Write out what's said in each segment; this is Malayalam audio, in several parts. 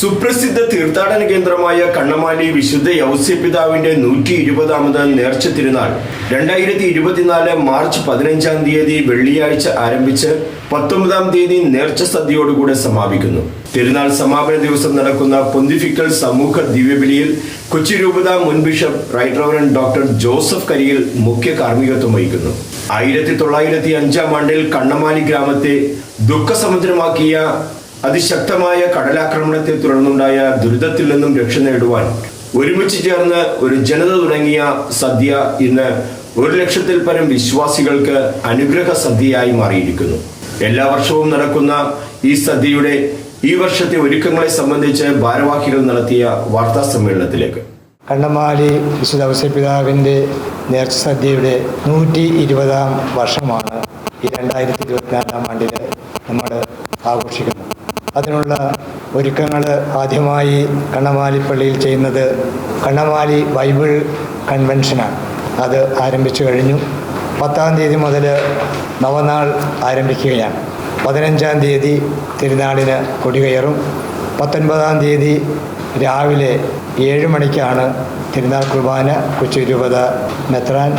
സുപ്രസിദ്ധ തീർത്ഥാടന കേന്ദ്രമായ കണ്ണമാലി വിശുദ്ധ യൗസ്യപിതാവിന്റെ നൂറ്റി ഇരുപതാമത് നേർച്ച തിരുനാൾ രണ്ടായിരത്തി ഇരുപത്തിനാല് മാർച്ച് പതിനഞ്ചാം തീയതി വെള്ളിയാഴ്ച ആരംഭിച്ച് പത്തൊമ്പതാം തീയതി നേർച്ച സദ്യയോടുകൂടെ സമാപിക്കുന്നു. തിരുനാൾ സമാപന ദിവസം നടക്കുന്ന പൊന്തിഫിക്കൽ സമൂഹ ദിവ്യബലിയിൽ കൊച്ചി രൂപത മുൻ bishop right reverend doctor Joseph Kariyil മുഖ്യ കാർമ്മികത്വം വഹിക്കുന്നു. ആയിരത്തി തൊള്ളായിരത്തി അഞ്ചാം ആണ്ടിൽ കണ്ണമാലി ഗ്രാമത്തെ ദുഃഖസമുദ്രമാക്കിയ അതിശക്തമായ കടലാക്രമണത്തെ തുടർന്നുണ്ടായ ദുരിതത്തിൽ നിന്നും രക്ഷ നേടുവാൻ ഒരുമിച്ച് ചേർന്ന് ഒരു ജനത തുടങ്ങിയ സദ്യ ഇന്ന് ഒരു ലക്ഷത്തിൽ പരം വിശ്വാസികൾക്ക് അനുഗ്രഹ സദ്യയായി മാറിയിരിക്കുന്നു. എല്ലാ വർഷവും നടക്കുന്ന ഈ സദ്യയുടെ ഈ വർഷത്തെ ഒരുക്കങ്ങളെ സംബന്ധിച്ച് ഭാരവാഹികൾ നടത്തിയ വാർത്താ സമ്മേളനത്തിലേക്ക്. കണ്ണമാലി വിശുദ്ധ ഔസപിതാവിന്റെ നേർച്ച സദ്യയുടെ നൂറ്റി ഇരുപതാം വർഷമാണ് ഈ രണ്ടായിരത്തി ഇരുപത്തിനാലാം ആണ്ടിൽ നമ്മൾ ആഘോഷിക്കുന്നത്. അതിനുള്ള ഒരുക്കങ്ങൾ ആദ്യമായി കണ്ണമാലി പള്ളിയിൽ ചെയ്യുന്നത് കണ്ണമാലി ബൈബിൾ കൺവെൻഷനാണ്. അത് ആരംഭിച്ചു കഴിഞ്ഞു. പത്താം തീയതി മുതൽ നവനാൾ ആരംഭിക്കുകയാണ്. പതിനഞ്ചാം തീയതി തിരുനാളിന് കൊടികയറും. പത്തൊൻപതാം തീയതി രാവിലെ ഏഴ് മണിക്കാണ് തിരുനാൾ കുർബാന കൊച്ചി രൂപത മെത്രാൻ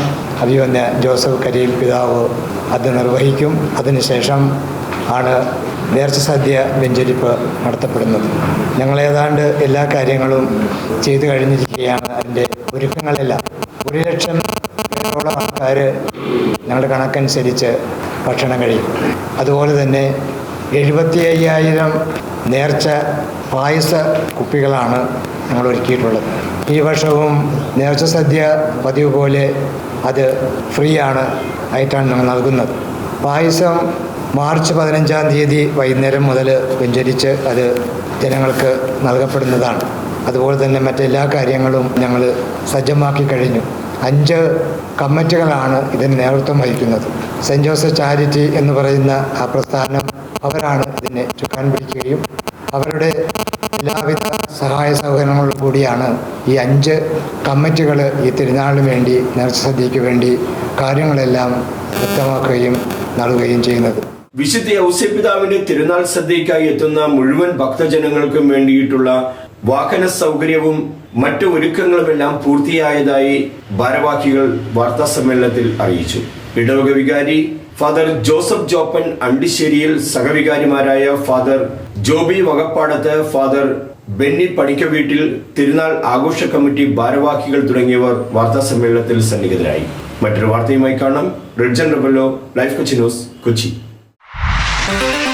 അഭിവന്യ ജോസഫ് കരിയിൽ പിതാവ് അത് നിർവഹിക്കും. അതിനുശേഷം ആണ് നേർച്ച സദ്യ വെഞ്ചരിപ്പ് നടത്തപ്പെടുന്നത്. ഞങ്ങൾ ഏതാണ്ട് എല്ലാ കാര്യങ്ങളും ചെയ്തു കഴിഞ്ഞിരിക്കുകയാണ്. അതിന്റെ ഒരുക്കങ്ങളെല്ലാം ഒരു ലക്ഷം പേരോളം ആൾക്കാർ ഞങ്ങളുടെ കണക്കനുസരിച്ച് ഭക്ഷണം കഴിയും അതുപോലെ തന്നെ എഴുപത്തി അയ്യായിരം നേർച്ച പായസ കുപ്പികളാണ് ഞങ്ങൾ ഒരുക്കിയിട്ടുള്ളത്. ഈ വർഷവും നേർച്ച സദ്യ പതിവ് പോലെ അത് ഫ്രീ ആണ് ആയിട്ടാണ് ഞങ്ങൾ നൽകുന്നത്. പായസം മാർച്ച് പതിനഞ്ചാം തീയതി വൈകുന്നേരം മുതൽ വെഞ്ചരിച്ച് അത് ജനങ്ങൾക്ക് നൽകപ്പെടുന്നതാണ്. അതുപോലെ തന്നെ മറ്റെല്ലാ കാര്യങ്ങളും ഞങ്ങൾ സജ്ജമാക്കി കഴിഞ്ഞു. അഞ്ച് കമ്മിറ്റികളാണ് ഇതിന് നേതൃത്വം വഹിക്കുന്നത്. സെന്റ് ജോസഫ് ചാരിറ്റി എന്ന് പറയുന്ന ആ പ്രസ്ഥാനം അവരാണ് ഇതിനെ ചുക്കാൻ പിടിക്കുകയും അവരുടെ എല്ലാവിധ സഹായ സൗകര്യങ്ങളോട് കൂടിയാണ് ഈ അഞ്ച് കമ്മിറ്റികൾ ഈ തിരുനാളിന് വേണ്ടി നേർച്ച സദ്യയ്ക്ക് വേണ്ടി കാര്യങ്ങളെല്ലാം വ്യക്തമാക്കുകയും നൽകുകയും ചെയ്യുന്നത്. വിശുദ്ധ ഔസ്യപിതാവിന്റെ തിരുനാൾ സദ്യയ്ക്കായി എത്തുന്ന മുഴുവൻ ഭക്തജനങ്ങൾക്കും വേണ്ടിയിട്ടുള്ള വാഹന സൗകര്യവും മറ്റു ഒരുക്കങ്ങളുമെല്ലാം പൂർത്തിയായതായി ഭാരവാഹികൾ വാർത്താ സമ്മേളനത്തിൽ അറിയിച്ചു. ഇടവക വികാരി ഫാദർ ജോസഫ് ജോപ്പൻ അണ്ടിശ്ശേരിയിൽ സഹവികാരിമാരായ ഫാദർ ജോബി വകപ്പാടത്ത് ഫാദർ ബെന്നി പണിക്കവീട്ടിൽ തിരുനാൾ ആഘോഷ കമ്മിറ്റി ഭാരവാഹികൾ തുടങ്ങിയവർ വാർത്താ സമ്മേളനത്തിൽ സന്നിഹിതരായി. മറ്റൊരു വാർത്തയുമായി കാണാം. Ridjen Rebello life Kochi news Kochi. Thank you.